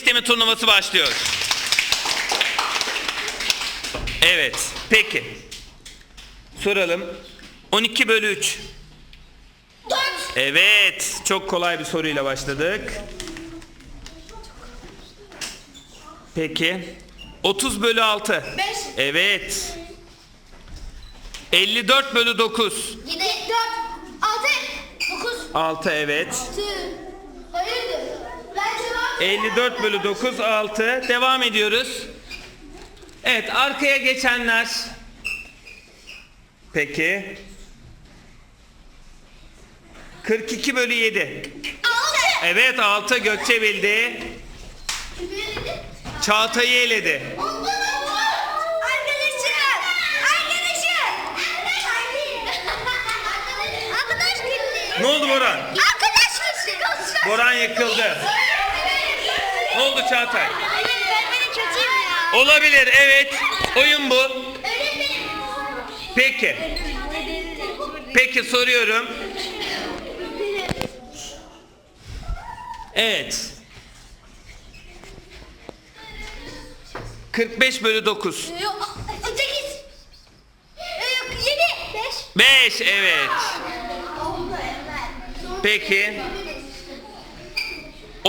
5 demir turnuvası başlıyor. Evet. Peki. Soralım. 12 bölü 3. Evet. Çok kolay bir soruyla başladık. Peki. 30 bölü 6. Beş. Evet. 54 bölü 9. 7, 4, 6, 9, 6 evet. 2, hayırdır? Ben cevap 54 bölü 9 6. Devam ediyoruz. Evet arkaya geçenler. Peki. 42 bölü 7. 6. Evet 6 Gökçe bildi. Çağatay'ı eledi. Ne oldu Boran? Arkadaş. Boran yıkıldı. Ne oldu Çağatay? Öğretmenim kötüyüm ya. Olabilir evet. Oyun bu. Peki. Peki soruyorum. Evet. 45 bölü 9. Yok. 8. Yok. 7. 5. 5 evet. Peki.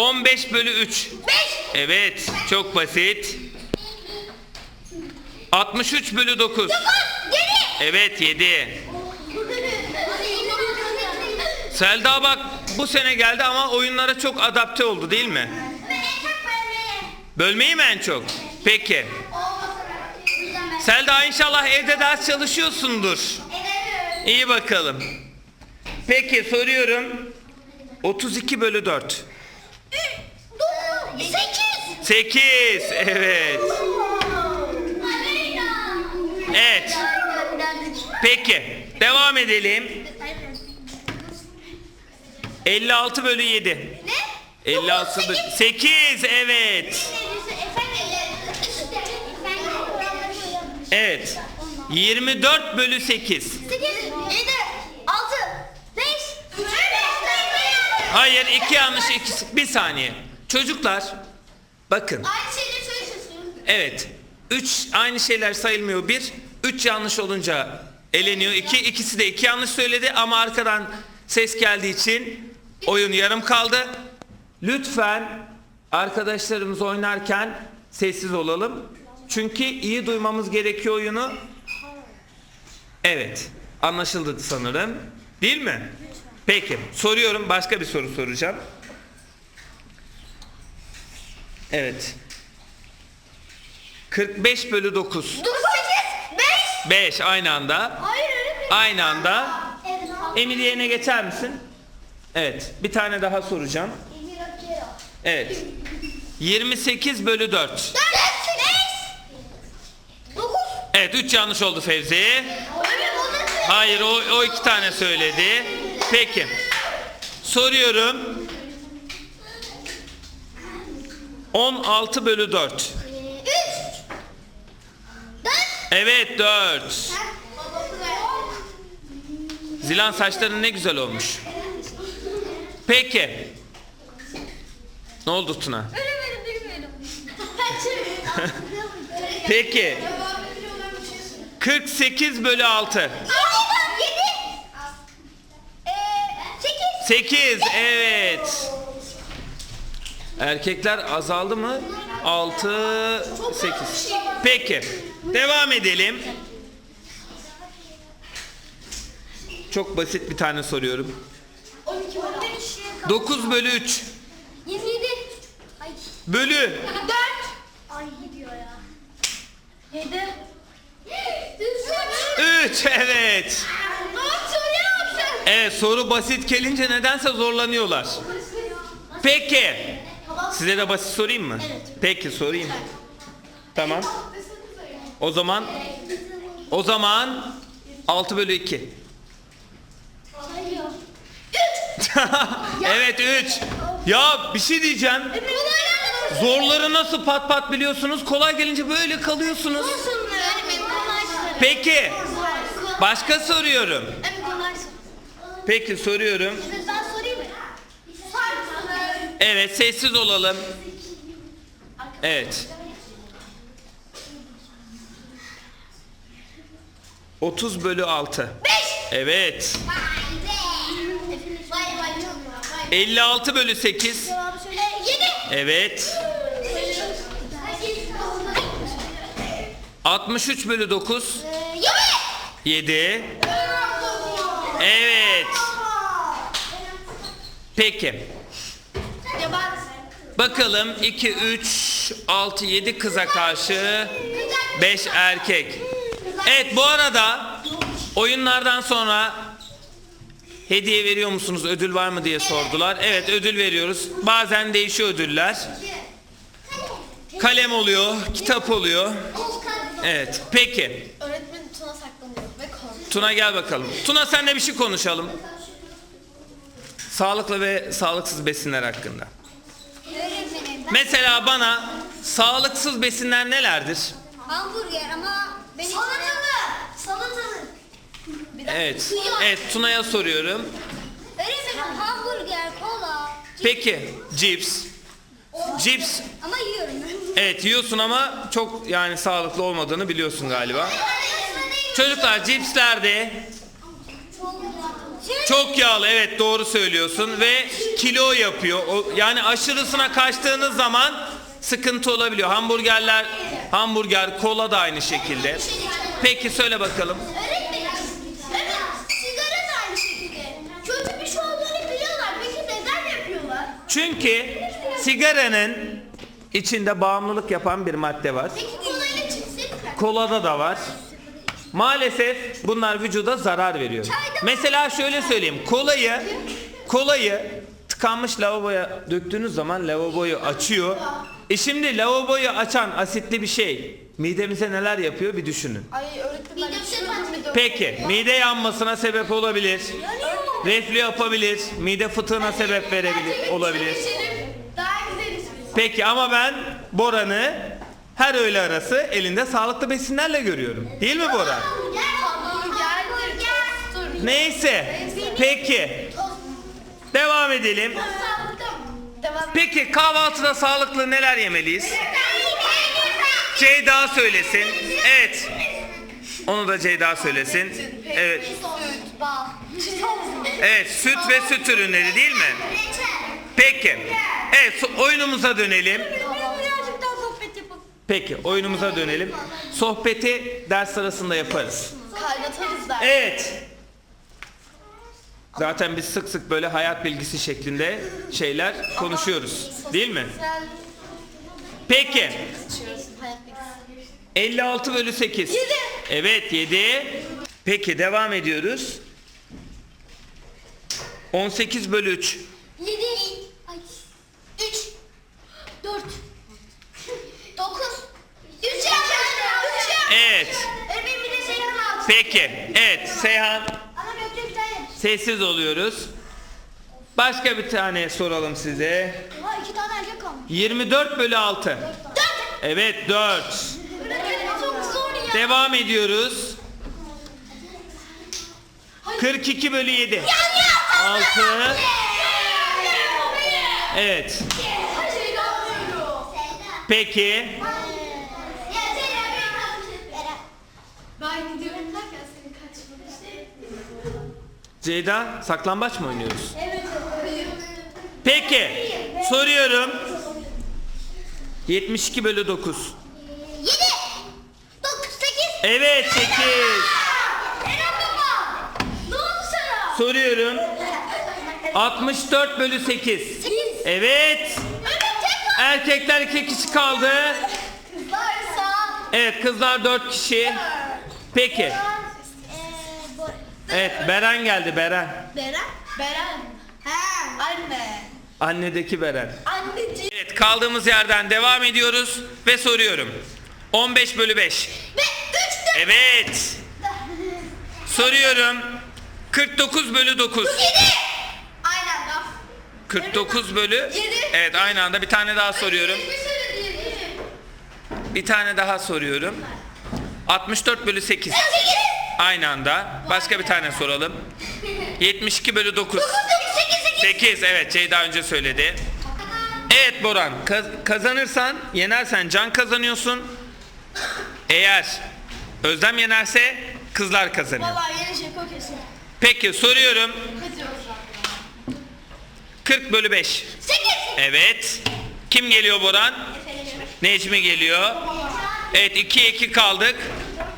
15 bölü 3. 5. Evet çok basit. 63 bölü 9. 9. 7. Evet 7. Selda bak bu sene geldi ama oyunlara çok adapte oldu değil mi? Bölmeyi mi en çok? Peki. Selda inşallah evde ders çalışıyorsundur. İyi bakalım. Peki soruyorum. 32 bölü 4. 8. 8. Evet. Evet. Peki. Devam edelim. 56 bölü 7. Ne? 56 bölü 8. Evet. Evet. 24 bölü 8. 8, 7, 6, 5, 3, Hayır iki yanlış ikisi. Bir saniye. Çocuklar bakın. Aynı şeyleri söylüyorsun. Evet. 3 aynı şeyler sayılmıyor. 1 3 yanlış olunca eleniyor. 2 ikisi de iki yanlış söyledi ama arkadan ses geldiği için oyun yarım kaldı. Lütfen arkadaşlarımız oynarken sessiz olalım. Çünkü iyi duymamız gerekiyor oyunu. Evet. Anlaşıldı sanırım. Değil mi? Peki. Soruyorum. Başka bir soru soracağım. Evet. 45 bölü 9. 9, 8, 5. 5 aynı anda. Hayır öğretmenim. Aynı anda. Evet. Emir yerine geçer misin? Evet. Bir tane daha soracağım. Evet. 28 bölü 4. 4, 5, 9. Evet 3 yanlış oldu Fevzi. Hayır o, o iki tane söyledi. Peki. Soruyorum. 16 bölü 4. 3. 4. Evet 4. Zilan saçların ne güzel olmuş. Peki. Ne oldu Tuna? Peki. 48 bölü 6. 7. 8. 8 evet. Erkekler azaldı mı? 6 8. Peki. Devam edelim. Çok basit bir tane soruyorum. 12, 15. 9 bölü 3. 27. Ay. Bölü 4. Ay gidiyor ya. 7. 3. 3 evet. Evet soru basit gelince nedense zorlanıyorlar. Peki. Size de basit sorayım mı? Peki sorayım. Tamam. O zaman o zaman 6 bölü 2. evet 3. Ya bir şey diyeceğim. Zorları nasıl pat pat biliyorsunuz? Kolay gelince böyle kalıyorsunuz. Peki. Başka soruyorum. Peki soruyorum. Evet sessiz olalım. Evet. 30 bölü 6. 5. Evet. Vay. Vay çok vay. 56 bölü 8. Cevabı söyle. 7. Evet. 63 bölü 9. 7. 7. Evet. Peki. Bakalım 2, 3, 6, 7 kıza karşı 5 erkek. Evet bu arada oyunlardan sonra hediye veriyor musunuz, ödül var mı diye sordular. Evet ödül veriyoruz. Bazen değişiyor ödüller. Kalem oluyor, kitap oluyor. Evet peki. Öğretmen Tuna saklanıyor ve korkuyor. Tuna gel bakalım. Tuna senle bir şey konuşalım. Sağlıklı ve sağlıksız besinler hakkında. Mesela bana sağlıksız besinler nelerdir? hamburger ama benim salatalı. Salatalı. Evet. Evet Tuna'ya soruyorum. Öğretmenim hamburger, kola. Peki cips. Cips Ama yiyorum. evet yiyorsun ama çok yani sağlıklı olmadığını biliyorsun galiba. Çocuklar cipslerde çok yağlı evet doğru söylüyorsun ve kilo yapıyor. O, yani aşırısına kaçtığınız zaman sıkıntı olabiliyor. Hamburgerler, hamburger, kola da aynı şekilde. Peki söyle bakalım. Çünkü sigaranın içinde bağımlılık yapan bir madde var. Kolada da var. Maalesef bunlar vücuda zarar veriyor. Mesela şöyle söyleyeyim. Kolayı kolayı tıkanmış lavaboya döktüğünüz zaman lavaboyu açıyor. E şimdi lavaboyu açan asitli bir şey midemize neler yapıyor bir düşünün. Ay öğretmenim ben. Peki mide yanmasına sebep olabilir. Reflü yapabilir. Mide fıtığına sebep verebilir olabilir. Daha güzel ismi. Peki ama ben Boran'ı her öğle arası elinde sağlıklı besinlerle görüyorum. Değil mi Bora? Hamburgerdir, tosttur. Neyse. Peki. Devam edelim. Peki kahvaltıda sağlıklı neler yemeliyiz? Ceyda söylesin. Evet. Onu da Ceyda söylesin. Evet. Evet, süt ve süt ürünleri değil mi? Peki. Evet, oyunumuza dönelim. Peki, oyunumuza dönelim. Sohbeti ders sırasında yaparız. Kaynatarız da. Evet. Zaten biz sık sık böyle hayat bilgisi şeklinde şeyler konuşuyoruz. Değil mi? Peki. içiyorsun hayat bilgisi. 56 bölü 8. Yedi. Evet 7. Peki devam ediyoruz. 18 bölü 3. 7 Ay 3 4 9 3 3 Evet. Peki. Evet Seyhan Ana Gökçe bir tane. Sessiz oluyoruz. Başka bir tane soralım size. Ha iki tane erkek kalmış. 24 bölü 6. 4 Evet 4. Öğretmenim çok zor ya. Devam ediyoruz. 42 bölü 7. 6. Evet. Peki. Ceyda saklambaç mı oynuyoruz? Evet. Peki. Soruyorum. 72 bölü 9. 7 9 8 Evet 8. Eren baba. Ne oldu sana? Soruyorum. 64 bölü 8. 8 Evet. Erkekler 2 kişi kaldı. Kızlar sağ. Evet kızlar 4 kişi. Peki. Evet Beren geldi Beren. Beren. Beren. He. Anne. Annedeki Beren. Anneciğim. Evet kaldığımız yerden devam ediyoruz ve soruyorum. 15 bölü 5. Ve 3 de. Evet. Soruyorum. 49 bölü 9. 7. Aynen da. 49 bölü. Yedi. Evet aynı anda bir tane daha soruyorum. Bir tane daha soruyorum. 64 bölü 8. 8. Aynı anda. Başka bir tane soralım. 72 bölü 9. 9 8 8 8. 8 evet Ceyda önce söyledi. Evet Boran kaz- kazanırsan yenersen can kazanıyorsun. Eğer Özlem yenerse kızlar kazanıyor. Baba yenecek o kesin. Peki soruyorum. Hadi 40 bölü 5. 8. Evet. Kim geliyor Boran? Necmi geliyor. Evet 2'ye 2 kaldık.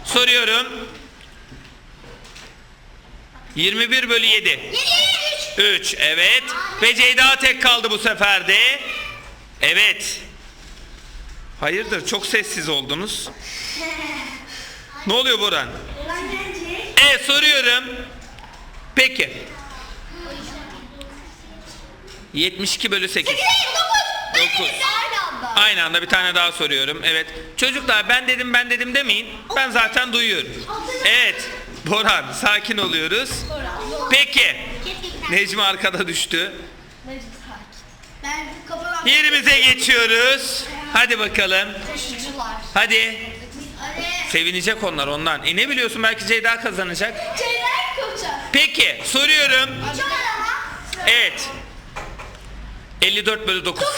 Soruyorum. 21 bölü 7. 7. 3 evet. Ve Ceyda tek kaldı bu sefer de. Evet. Hayırdır çok sessiz oldunuz. Ne oluyor Boran? Evet soruyorum. Peki. 72 bölü 8. 9. 9. Aynı anda. Aynı anda bir tane daha soruyorum. Evet. Çocuklar ben dedim ben dedim demeyin. Ben zaten duyuyorum. Evet. Boran sakin oluyoruz. Peki. Necmi arkada düştü. Yerimize geçiyoruz. Hadi bakalım. Hadi. Sevinecek onlar ondan. E ne biliyorsun belki Ceyda kazanacak. Peki soruyorum. Evet. 54 bölü 9. 9.